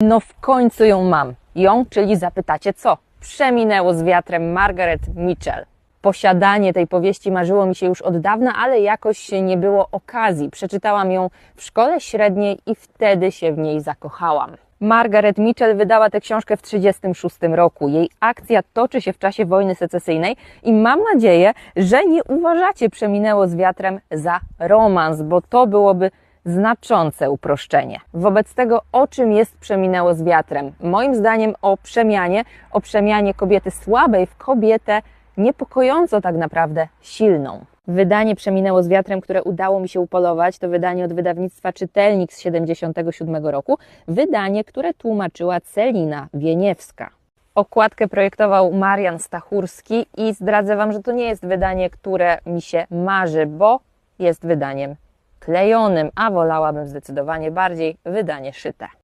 No w końcu ją mam. Ją, czyli zapytacie co? Przeminęło z wiatrem Margaret Mitchell. Posiadanie tej powieści marzyło mi się już od dawna, ale jakoś nie było okazji. Przeczytałam ją w szkole średniej i wtedy się w niej zakochałam. Margaret Mitchell wydała tę książkę w 1936 roku. Jej akcja toczy się w czasie wojny secesyjnej i mam nadzieję, że nie uważacie Przeminęło z wiatrem za romans, bo to byłoby znaczące uproszczenie. Wobec tego, o czym jest Przeminęło z wiatrem? Moim zdaniem o przemianie, o przemianie kobiety słabej w kobietę niepokojąco tak naprawdę silną. Wydanie Przeminęło z wiatrem, które udało mi się upolować, to wydanie od wydawnictwa Czytelnik z 77 roku, wydanie, które tłumaczyła Celina Wieniewska. Okładkę projektował Marian Stachurski i zdradzę Wam, że to nie jest wydanie, które mi się marzy, bo jest wydaniem klejonym, a wolałabym zdecydowanie bardziej wydanie szyte.